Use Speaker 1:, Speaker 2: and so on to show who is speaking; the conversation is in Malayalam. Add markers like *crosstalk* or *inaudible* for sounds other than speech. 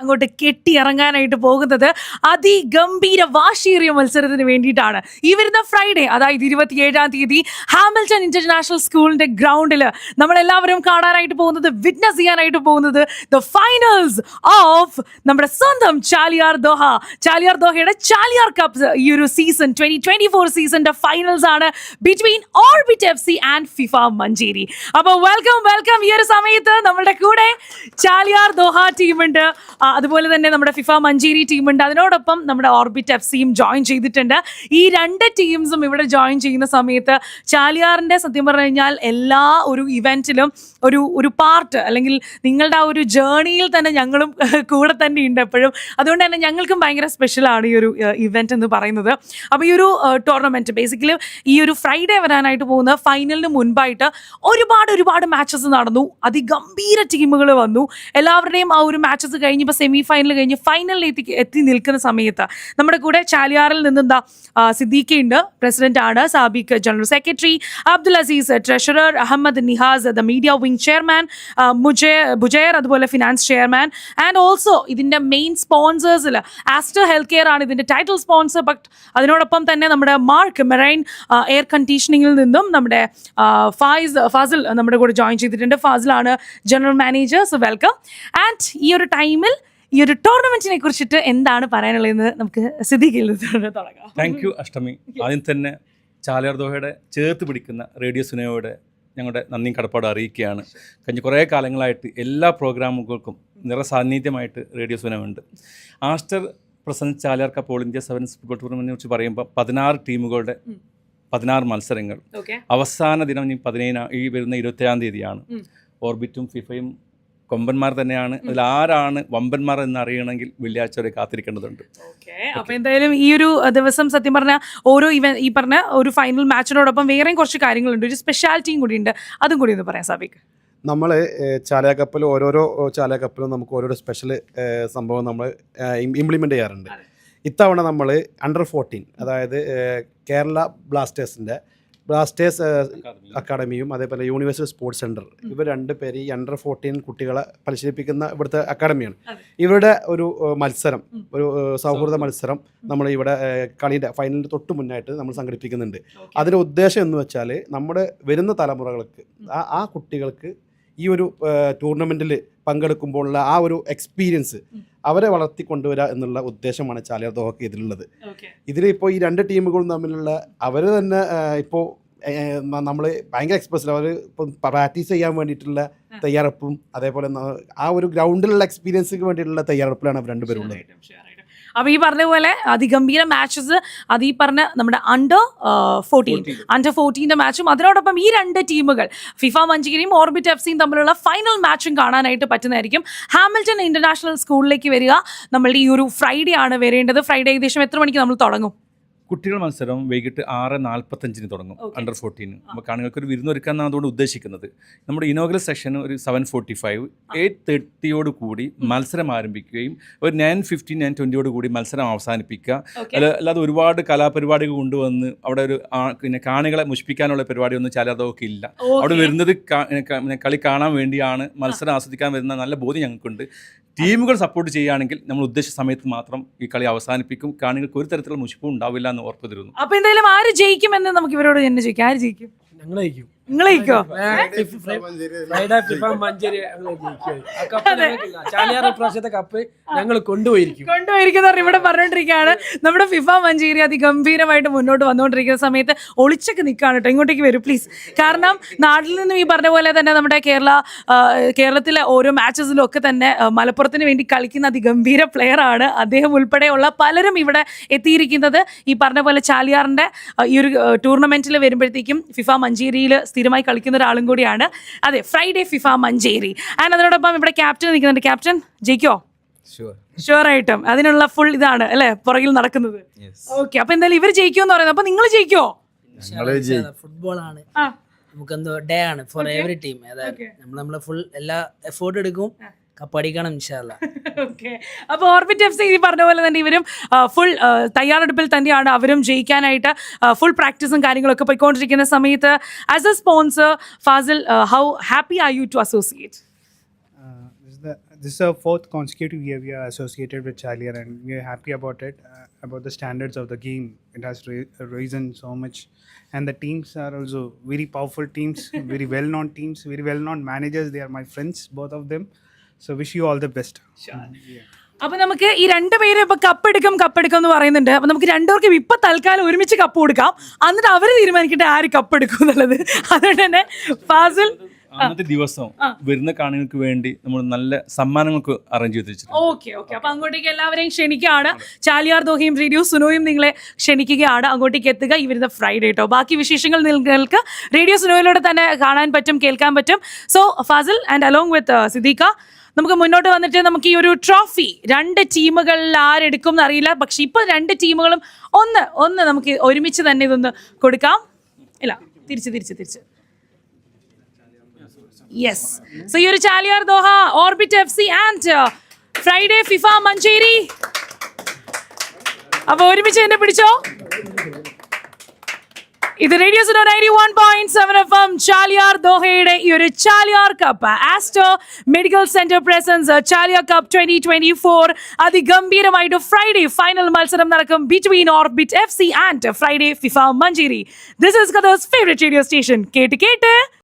Speaker 1: അങ്ങോട്ട് കെട്ടിയിറങ്ങാനായിട്ട് പോകുന്നത് അതിഗംഭീര വാശീറിയ മത്സരത്തിന് വേണ്ടിയിട്ടാണ്. ഈ വരുന്ന ഫ്രൈഡേ അതായത് ഇരുപത്തിയേഴാം തീയതി ഹാമിൽട്ടൺ ഇന്റർനാഷണൽ സ്കൂളിന്റെ ഗ്രൗണ്ടിൽ നമ്മളെല്ലാവരും കാണാനായിട്ട് പോകുന്നത് വിറ്റ്നസ് ചെയ്യാനായിട്ട് പോകുന്നത് ദ ഫൈനൽസ് ഓഫ് നമ്മുടെ സ്വന്തം ചാലിയാർ ദോഹ. ചാലിയാർ ദോഹയുടെ ചാലിയാർ കപ്പ് ഈ ഒരു സീസൺ ട്വന്റി ട്വന്റി ഫോർ സീസണിന്റെ ഫൈനൽസ് ആണ് between orbit F C and FIFA Manjeri അപ്പോൾ വെൽക്കം വെൽക്കം ഈ ഒരു സമയത്ത് നമ്മുടെ കൂടെ ചാലിയാർ ദോഹ ടീമുണ്ട് ആ, അതുപോലെ തന്നെ നമ്മുടെ ഫിഫ മഞ്ചേരി ടീമുണ്ട് അതിനോടൊപ്പം നമ്മുടെ ഓർബിറ്റ് എഫ് സിയും ജോയിൻ ചെയ്തിട്ടുണ്ട്. ഈ രണ്ട് ടീംസും ഇവിടെ ജോയിൻ ചെയ്യുന്ന സമയത്ത് ചാലിയാറിന്റെ സത്യം പറഞ്ഞു കഴിഞ്ഞാൽ എല്ലാ ഒരു ഇവന്റിലും ഒരു ഒരു പാർട്ട് അല്ലെങ്കിൽ നിങ്ങളുടെ ആ ഒരു ജേണിയിൽ തന്നെ ഞങ്ങളും *laughs* കൂടെ തന്നെ ഉണ്ട് എപ്പോഴും. അതുകൊണ്ട് തന്നെ ഞങ്ങൾക്കും ഭയങ്കര സ്പെഷ്യലാണ് ഈ ഒരു ഇവന്റ് എന്ന് പറയുന്നത്. അപ്പോൾ ഈ ഒരു ടൂർണമെന്റ് ബേസിക്കലി ഈ ഒരു ഫ്രൈഡേ വരാനായിട്ട് പോകുന്ന ഫൈനലിന് മുൻപായിട്ട് ഒരുപാട് ഒരുപാട് മാച്ചസ് നടന്നു. അതിഗംഭീര ടീമുകൾ വന്നു. എല്ലാവരുടെയും ആ ഒരു മാച്ചസ് കഴിഞ്ഞ് ഇപ്പോൾ സെമി ഫൈനൽ കഴിഞ്ഞ് ഫൈനലിൽ എത്തി എത്തി നിൽക്കുന്ന സമയത്ത് നമ്മുടെ കൂടെ ചാലിയാറിൽ നിന്ന് എന്താ സിദ്ദീഖ ഉണ്ട്. പ്രസിഡന്റ് ആണ് Sabik general secretary Abdul Aziz treasurer Ahmed Nihas the media wing chairman മുജേ ബുജയർ അതുപോലെ ഫിനാൻസ് ചെയർമാൻ ആൻഡ് ഓൾസോ ഇതിന്റെ മെയിൻ സ്പോൺസേഴ്സിൽ ആസ്റ്റർ ഹെൽത്ത് കെയർ ആണ് ഇതിന്റെ ടൈറ്റിൽ സ്പോൺസർ ബട്ട് അതിനോടൊപ്പം തന്നെ നമ്മുടെ മാർക്ക് മെറൈൻ എയർ കണ്ടീഷനിങ്ങിൽ നിന്നും നമ്മുടെ ഫായിസ് ഫാസിൽ നമ്മുടെ കൂടെ ജോയിൻ ചെയ്തിട്ടുണ്ട്. ഫാസിലാണ് ജനറൽ മാനേജേഴ്സ് വെൽക്കം ആൻഡ് ഈ ഒരു ടൈമിൽ ഈ ഒരു ടൂർണമെന്റിനെ കുറിച്ചിട്ട് എന്താണ് പറയാനുള്ളതെന്ന് നമുക്ക് തുടങ്ങാം.
Speaker 2: Thank you Ashtami. ആദ്യം തന്നെ ചാലിയാർ ദോഹയുടെ ചേർത്ത് പിടിക്കുന്ന റേഡിയോ സുനയോടെ ഞങ്ങളുടെ നന്ദിയും കടപ്പാട് അറിയിക്കുകയാണ്. കഴിഞ്ഞ കുറേ കാലങ്ങളായിട്ട് എല്ലാ പ്രോഗ്രാമുകൾക്കും നിറസാന്നിധ്യമായിട്ട് radio സുനമുണ്ട് Aster present Chaliyar cup all India sevens football ടൂർണമെന്റിനെ കുറിച്ച് പറയുമ്പോൾ പതിനാറ് ടീമുകളുടെ. പതിനാറ് മത്സരങ്ങൾ. അവസാന ദിനം ഈ പതിനേഴാം ഈ വരുന്ന ഇരുപത്തേഴാം തീയതിയാണ്. ഓർബിറ്റും ഫിഫയും കൊമ്പന്മാർ തന്നെയാണ്. അതിൽ ആരാണ് വമ്പന്മാർ എന്ന് അറിയണമെങ്കിൽ വെള്ളിയാഴ്ച വരെ കാത്തിരിക്കേണ്ടതുണ്ട്.
Speaker 1: ഓക്കെ. അപ്പൊ എന്തായാലും ഈ ഒരു ദിവസം സത്യം പറഞ്ഞ ഓരോ ഇവ ഈ പറഞ്ഞ ഒരു ഫൈനൽ മാച്ചിനോടൊപ്പം വേറെയും കുറച്ച് കാര്യങ്ങളുണ്ട്. ഒരു സ്പെഷ്യാലിറ്റിയും കൂടി ഉണ്ട് അതും കൂടി ഒന്ന് പറയാം സാബിക്ക്.
Speaker 3: നമ്മൾ ചാലയ കപ്പിൽ ഓരോരോ ചാലയ കപ്പിലും നമുക്ക് ഓരോരോ സ്പെഷ്യൽ സംഭവം നമ്മൾ ഇംപ്ലിമെന്റ് ചെയ്യാറുണ്ട്. ഇത്തവണ നമ്മൾ അണ്ടർ ഫോർട്ടീൻ അതായത് കേരള ബ്ലാസ്റ്റേഴ്സിന്റെ ബ്ലാസ്റ്റേഴ്സ് അക്കാഡമിയും അതേപോലെ യൂണിവേഴ്സൽ സ്പോർട്സ് സെന്റർ ഇവർ രണ്ട് പേര് ഈ അണ്ടർ ഫോർട്ടീൻ കുട്ടികളെ പരിശീലിപ്പിക്കുന്ന ഇവിടുത്തെ അക്കാഡമിയാണ്. ഇവരുടെ ഒരു മത്സരം ഒരു സൗഹൃദ മത്സരം നമ്മൾ ഇവിടെ കളിയുടെ ഫൈനലിന് തൊട്ട് മുന്നായിട്ട് നമ്മൾ സംഘടിപ്പിക്കുന്നുണ്ട്. അതിന്റെ ഉദ്ദേശം എന്ന് വെച്ചാൽ നമ്മുടെ വരുന്ന തലമുറകൾക്ക് ആ ആ കുട്ടികൾക്ക് ഈ ഒരു ടൂർണമെന്റിൽ പങ്കെടുക്കുമ്പോഴുള്ള ആ ഒരു എക്സ്പീരിയൻസ്. അവരെ വളർത്തി കൊണ്ടുവരിക എന്നുള്ള ഉദ്ദേശമാണ് ചാലിയാർ ദോഹക്ക് ഇതിലുള്ളത്.
Speaker 1: ഇതിൽ
Speaker 3: ഇപ്പോൾ ഈ രണ്ട് ടീമുകളും തമ്മിലുള്ള അവർ തന്നെ ഇപ്പോൾ നമ്മൾ ഭയങ്കര എക്സ്പ്രസ് അവർ ഇപ്പം പ്രാക്ടീസ് ചെയ്യാൻ വേണ്ടിയിട്ടുള്ള തയ്യാറെടുപ്പും അതേപോലെ ആ ഒരു ഗ്രൗണ്ടിലുള്ള എക്സ്പീരിയൻസിന് വേണ്ടിയിട്ടുള്ള തയ്യാറെടുപ്പിലാണ് അവർ രണ്ടുപേരും ഉള്ളത്.
Speaker 1: അപ്പൊ ഈ പറഞ്ഞ പോലെ അതിഗംഭീര മാച്ചസ് അത് ഈ പറഞ്ഞ നമ്മുടെ അണ്ടർ ഫോർട്ടീൻ അണ്ടർ ഫോർട്ടീന്റെ മാച്ചും അതിനോടൊപ്പം ഈ രണ്ട് ടീമുകൾ ഫിഫ മഞ്ചേരിയും ഓർബിറ്റ് എഫ് സിയും തമ്മിലുള്ള ഫൈനൽ മാച്ചും കാണാനായിട്ട് പറ്റുന്നതായിരിക്കും. ഹാമിൽട്ടൺ ഇന്റർനാഷണൽ സ്കൂളിലേക്ക് വരിക. നമ്മളുടെ ഈ ഒരു ഫ്രൈഡേ ആണ് വരേണ്ടത്. ഫ്രൈഡേ ഏകദേശം എത്ര മണിക്ക് നമ്മൾ തുടങ്ങും?
Speaker 2: കുട്ടികൾ മത്സരം വൈകിട്ട് ആറ് നാൽപ്പത്തഞ്ചിന് തുടങ്ങും അണ്ടർ ഫോർട്ടീന് അപ്പോൾ കാണികൾക്ക് ഒരു വിരുന്നൊരുക്കാന്നാണ് അതുകൊണ്ട് ഉദ്ദേശിക്കുന്നത്. നമ്മുടെ ഇനോഗ്രൽ സെഷൻ ഒരു സെവൻ ഫോർട്ടി ഫൈവ് എയ്റ്റ് തേർട്ടിയോട് കൂടി മത്സരം ആരംഭിക്കുകയും ഒരു നയൻ ഫിഫ്റ്റീൻ നയൻ ട്വന്റിയോട് കൂടി മത്സരം അവസാനിപ്പിക്കുക. അല്ലാതെ ഒരുപാട് കലാപരിപാടികൾ കൊണ്ടുവന്ന് അവിടെ ഒരു പിന്നെ കാണികളെ മുഷിപ്പിക്കാനുള്ള പരിപാടിയൊന്നും ചിലതൊക്കെ ഇല്ല. അവിടെ വരുന്നത് കളി കാണാൻ വേണ്ടിയാണ് മത്സരം ആസ്വദിക്കാൻ വരുന്ന നല്ല ബോധ്യം ഞങ്ങൾക്കുണ്ട്. ടീമുകൾ സപ്പോർട്ട് ചെയ്യുകയാണെങ്കിൽ നമ്മൾ ഉദ്ദേശിച്ച സമയത്ത് മാത്രം ഈ കളി അവസാനിപ്പിക്കും. കാണികൾക്ക് ഒരു തരത്തിലുള്ള മുഷിപ്പും ഉണ്ടാവില്ല എന്ന് ഉറപ്പ് തരുന്നു.
Speaker 1: അപ്പൊ എന്തായാലും ആര് ജയിക്കുമെന്ന് നമുക്ക് ഇവരോട് തന്നെ ചോദിക്കാം. ആര് ജയിക്കും?
Speaker 4: ഞങ്ങൾ ജയിക്കും.
Speaker 1: നിങ്ങൾ ജയിക്കോ?
Speaker 4: ഫിഫ മഞ്ചേരി ഞങ്ങൾ കപ്പ് കൊണ്ടുപോയിരിക്കും.
Speaker 1: കൊണ്ടുപോയിരിക്കുന്ന ഇവിടെ പറഞ്ഞോണ്ടിരിക്കുകയാണ്. നമ്മുടെ ഫിഫ മഞ്ചേരി അതിഗംഭീരമായിട്ട് മുന്നോട്ട് വന്നുകൊണ്ടിരിക്കുന്ന സമയത്ത് ഒളിച്ചൊക്കെ നിൽക്കുകയാണ് കേട്ടോ. ഇങ്ങോട്ടേക്ക് വരും പ്ലീസ് കാരണം നാട്ടിൽ നിന്നും ഈ പറഞ്ഞ പോലെ തന്നെ നമ്മുടെ കേരള കേരളത്തിലെ ഓരോ മാച്ചസിലും ഒക്കെ തന്നെ മലപ്പുറത്തിന് വേണ്ടി കളിക്കുന്ന അതിഗംഭീര പ്ലെയർ ആണ്. അദ്ദേഹം ഉൾപ്പെടെയുള്ള പലരും ഇവിടെ എത്തിയിരിക്കുന്നത് ഈ പറഞ്ഞ പോലെ ചാലിയാറിന്റെ ഈ ഒരു ടൂർണമെന്റിൽ വരുമ്പോഴത്തേക്കും ഫിഫ മഞ്ചേരിയിൽ സ്ഥിരമായി കളിക്കുന്ന ഒരാളും കൂടിയാണ്. അതെ ഫ്രൈഡേ ഫിഫ മഞ്ചേരി. ആൻഡ് അതിനോടൊപ്പം ഇവിടെ ക്യാപ്റ്റൻ നിൽക്കുന്നുണ്ട്. ക്യാപ്റ്റൻ ജയിക്കോ? ഷുവർ ആയിട്ടും. അതിനുള്ള ഫുൾ ഇതാണ് അല്ലെ? പുറകിൽ നടക്കുന്നത്. ഓക്കെ അപ്പൊ എന്തായാലും ഇവർ ജയിക്കുമെന്ന് പറയുന്നത് അപ്പൊ നിങ്ങൾ ജയിക്കോ?
Speaker 5: ഫുട്ബോൾ ആണ്.
Speaker 1: ആ.
Speaker 5: നമുക്ക് എന്തോ ഡേ ആണ് ഫോർ എവറി ടീം അതായത്
Speaker 1: Okay.
Speaker 5: നമ്മൾ നമ്മളെ ഫുൾ എല്ലാ എഫേർട്ട് എടുക്കും. കപ്പടിക്കണം ഇൻഷാല്ല
Speaker 1: ഓക്കെ അപ്പൊ ഓർബിറ്റ് എഫ് സി ഈ പറഞ്ഞ പോലെ തന്നെ ഇവരും ഫുൾ തയ്യാറെടുപ്പിൽ തന്നെയാണ് അവരും ജയിക്കാനായിട്ട് ഫുൾ പ്രാക്ടീസും കാര്യങ്ങളൊക്കെ പോയിക്കൊണ്ടിരിക്കുന്ന സമയത്ത് as a sponsor Fazil how happy are you to associate
Speaker 6: Uh, this is the, our fourth consecutive year we are associated with Chalier, and we are happy about it. Uh, about the standards of the game, it has ra- risen so much, and the teams are also very powerful teams, very well-known teams, very well-known managers. They are my friends, both of them. So wish you all the best
Speaker 1: അപ്പൊ നമുക്ക് ഈ രണ്ടുപേരും ഇപ്പൊ കപ്പെടുക്കും കപ്പെടുക്കും എന്ന് പറയുന്നുണ്ട്. അപ്പൊ നമുക്ക് രണ്ടുപേർക്കും ഇപ്പൊ തൽക്കാലം ഒരുമിച്ച് കപ്പ് കൊടുക്കാം. എന്നിട്ട് അവർ തീരുമാനിക്കട്ടെ ആര് കപ്പെടുക്കും എന്നുള്ളത്. അതുകൊണ്ട് തന്നെ ഫാസിൽ
Speaker 2: അന്നത്തെ ദിവസം വരുന്ന കാണികൾക്ക് വേണ്ടി നമ്മൾ നല്ല സമ്മാനങ്ങൾക്ക് അറേഞ്ച് ചെയ്ത് വെച്ചിട്ടുണ്ട്.
Speaker 1: Okay okay. അപ്പൊ അങ്ങോട്ടേക്ക് എല്ലാവരെയും ക്ഷണിക്കുകയാണ്. ചാലിയാർ ദോഹയും റേഡിയോ സുനോയും നിങ്ങളെ ക്ഷണിക്കുകയാണ്. അങ്ങോട്ടേക്ക് എത്തുക. ഈ വരുന്ന ഫ്രൈഡേ കേട്ടോ ബാക്കി വിശേഷങ്ങൾ നിങ്ങൾക്ക് റേഡിയോ സുനോയിലൂടെ തന്നെ കാണാൻ പറ്റും കേൾക്കാൻ പറ്റും. So Fazil and along with Siddiqa നമുക്ക് മുന്നോട്ട് വന്നിട്ട് നമുക്ക് ഈ ഒരു ട്രോഫി രണ്ട് ടീമുകളിൽ ആരെടുക്കും എന്നറിയില്ല. പക്ഷെ ഇപ്പൊ രണ്ട് ടീമുകളും ഒന്ന് ഒന്ന് നമുക്ക് ഒരുമിച്ച് തന്നെ ഇതൊന്ന് കൊടുക്കാം. ഇല്ല തിരിച്ച് തിരിച്ച് തിരിച്ച്. യെസ് സോ ഈ ഒരു Chaliyar Doha orbit F C and Friday FIFA Manjeri അപ്പൊ ഒരുമിച്ച് എന്നെ പിടിച്ചോ? ഇത് radio Suno ninety one point seven F M Chaliyar ദോഹയുടെ ഈ ഒരു Chaliyar cup Aster medical centre presents Chaliyar cup twenty twenty four അതിഗംഭീരമായിട്ട് Friday final മത്സരം നടക്കും between orbit F C and Friday FIFA Manjeri this is Qatar's favourite radio station കേട്ട് കേട്ട്.